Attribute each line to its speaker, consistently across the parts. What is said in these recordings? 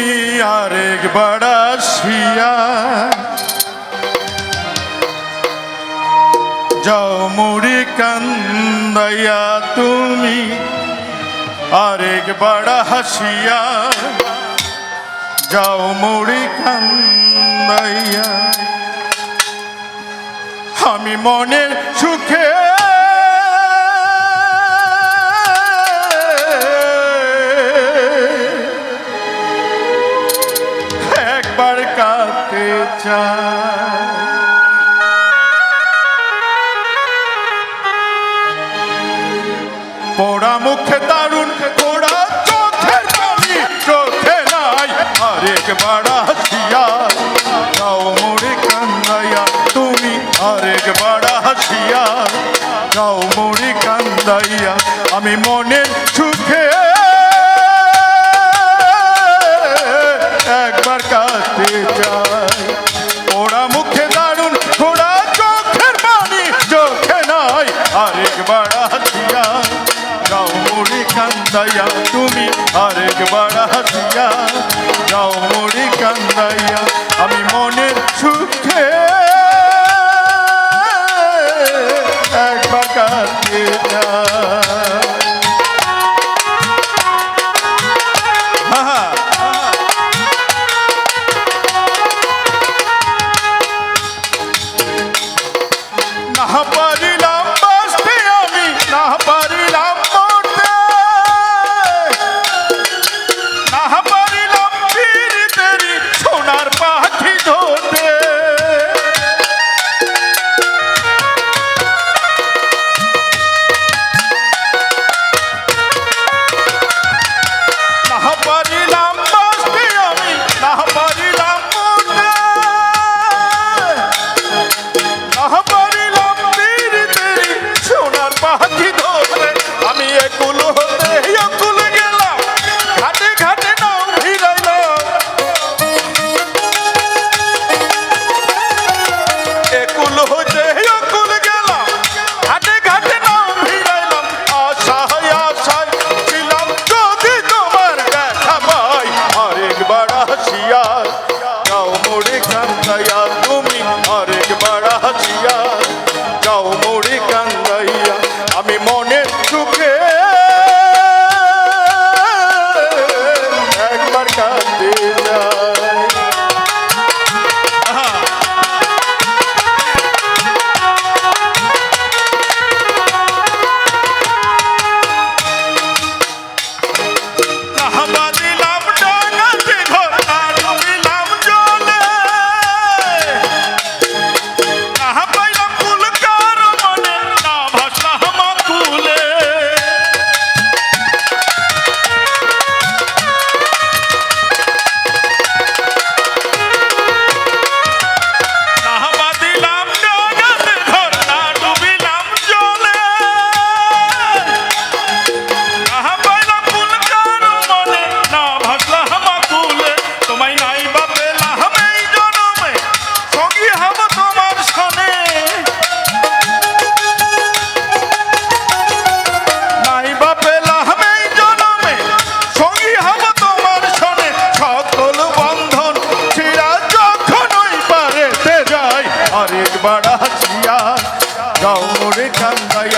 Speaker 1: তুমি আরেকবার আসিয়া যাও মুড়ি কান্দাইয়া তুমি আরেকবার হাসিয়া। যাও মুড়ি কান্দাইয়া। আমি মনের সুখে একবার কাঁদতে চাই পোড়া মুখে দারুণ পোড়া চোখের পানি চোখে নাই আরেকবার হাসিয়া যাও মুড়ি কান্দাইয়া তুমি আরেকবার হাসিয়া যাও মুড়ি কান্দাইয়া আমি মনের সুখে কাঁদতে চাই। ওরা মুখে দারুণ, ঘোড়া চোখের পানি চোখে নাই আরেকবার হাসিয়া যাও মুড়ি কান্দাইয়া, তুমি আরেকবার হাসিয়া যাও মুড়ি কান্দাইয়া, আমি মনের সুখে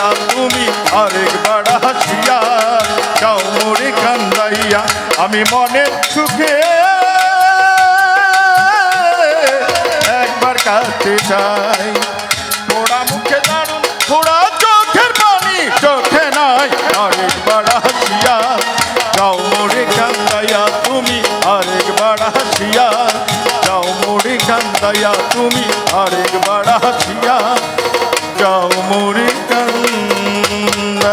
Speaker 1: কান্দাইয়া তুমি আরেকবার হাসিয়া, যাও মোরে কান্দাইয়া, আমি মনে সুখে। একবার কাঁদতে চাই। পোড়া মুখে দারুণ পোড়া চোখের পানি, চোখে নাই আরেকবার হাসিয়া, যাও মোরে কান্দাইয়া, তুমি আরেকবার হাসিয়া, যাও মোরে কান্দাইয়া, তুমি আরেকবার হাসিয়া। চাও মরি কান্দাইয়া।